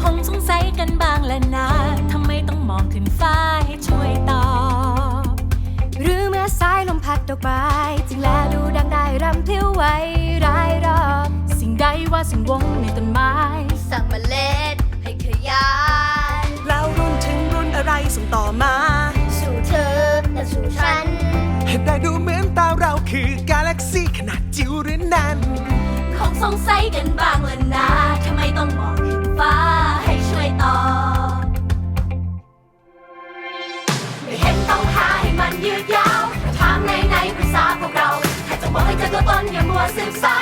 คงสงสัยกันบ้างแหละนะทำไมต้องมองขึ้นฟ้าให้ช่วยตอบ หรือเมื่อสายลมพัดดอกไม้จึงแลดูดังได้รำพลิ้วไหวรายรอบ สิ่งใดว่าสิ่งวงในต้นไม้ สั่งเมล็ดให้ขยายแล้วรุ่นถึงรุ่นอะไรส่งต่อมา สู่เธอและสู่ฉัน เหตุใดดูเหมือนตาเราคือกาแล็กซี่ขนาดจิ๋วหรือนั้น คงสงสัยกันบ้างแหละนะทำไมต้องมองขึ้น ฟ้าให้ช่วยตอบไม่เห็นต้องหาให้มันยืดยาวถามในในภาษาพวกเราแค่จะบอกให้เจอตัวตนอย่ามัวสืบสาวไ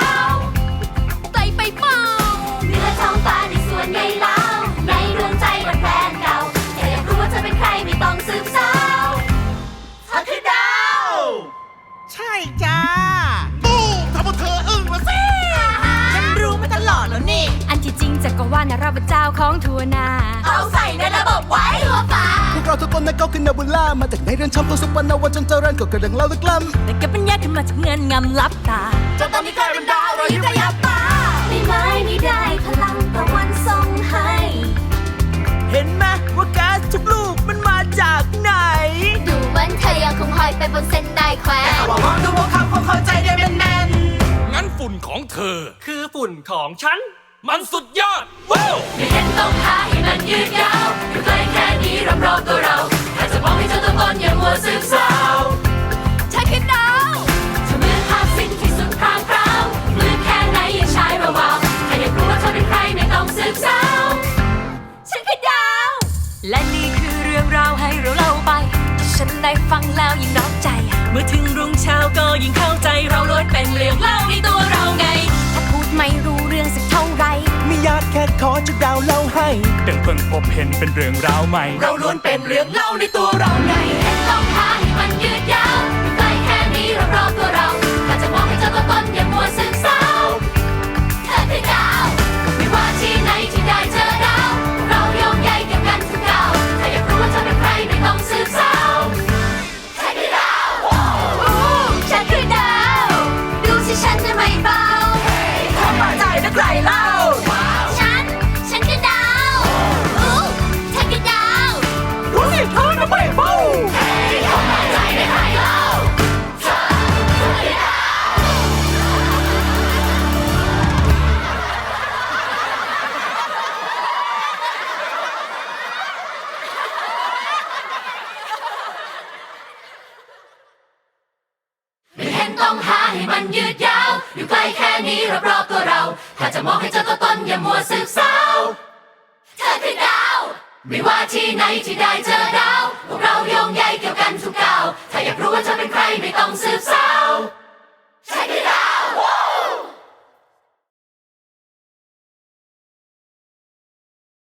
านเราเป็นเจ้าของทัวนาเอาใส่ในระบบไว้ทั่วฟ้าพวกเราทุกคนนั้นก็คือนาบุล่ามาจากในเรือนชำตัวสุวรรณวัจนเจริญก็กระดังเล่าลึกล้ำแต่เก็บปัญญาขึ้นมาจากเงินงำลับตาจนตอนนี้กลายเป็นดาวเรายิ่งระยับตาไม่ไม้นี่ได้พลังตะวันส่งให้ เห็นไหมว่าแก๊สทุกลูกมันมาจากไหน ดูเหมือนเธอยังคงหอยไปบนเส้นได้แขวนว่ามองดูพวกคำคงเข้าใจได้แน่นงั้นฝุ่นของเธอ คือฝุ่นของฉัน มันสุดยอดว้าวไม่เห็นต้องหาให้มันยืดยาวอยู่ใกล้แค่นี้รำรองตัวเราแค่จะบอกให้เจอตัวตนอย่ามัวสืบสาวใช่คือดาวเธอเหมือนภาพสิ้นที่สุดพรางพราวมือแค่ไหนยังใช้ระวาวแค่อยากรู้ว่าเธอเป็นใครไม่ต้องสืบสาวฉันคือดาว และนี่คือเรื่องราวให้เราเล่าไป ฉันได้ฟังแล้วยิ่งน้อมใจ เมื่อถึงรุ่งเช้าก็ยิ่งเข้าใจ ขอจากดาวเล่าให้เป็นเพิ่งพบเห็นเป็นเรื่องราวใหม่ เราล้วนเป็นเรื่องเล่าในตัวเราไงเห็นต้องหาให้มันยืดยาวอยู่ใกล้แค่นี้รอบๆตัวเราถ้าจะมองให้เจอตัวตนอย่ามัวซึมเศร้าเธอคือดาวไม่ว่าที่ไหนที่ได้เจอดาว เราโยงใยเกี่ยวกันทุกดาว ถ้าอยากรู้ว่าเธอเป็นใครไม่ต้องสืบเศร้าเธอคือดาวฉันคือดาว ดูสิฉันจะไม่เบาถ้ามาใจนะใครเล่า ให้มันยืดยาว อยู่ใกล้แค่นี้รอบๆตัวเรา ถ้าจะมองให้เจอตัวตนอย่ามัวสืบสาวเธอคือดาว ไม่ว่าที่ไหนที่ได้เจอดาว พวกเราโยงใยเกี่ยวกันทุกดาว ถ้าอยากรู้ว่าเธอเป็นใครไม่ต้องสืบสาว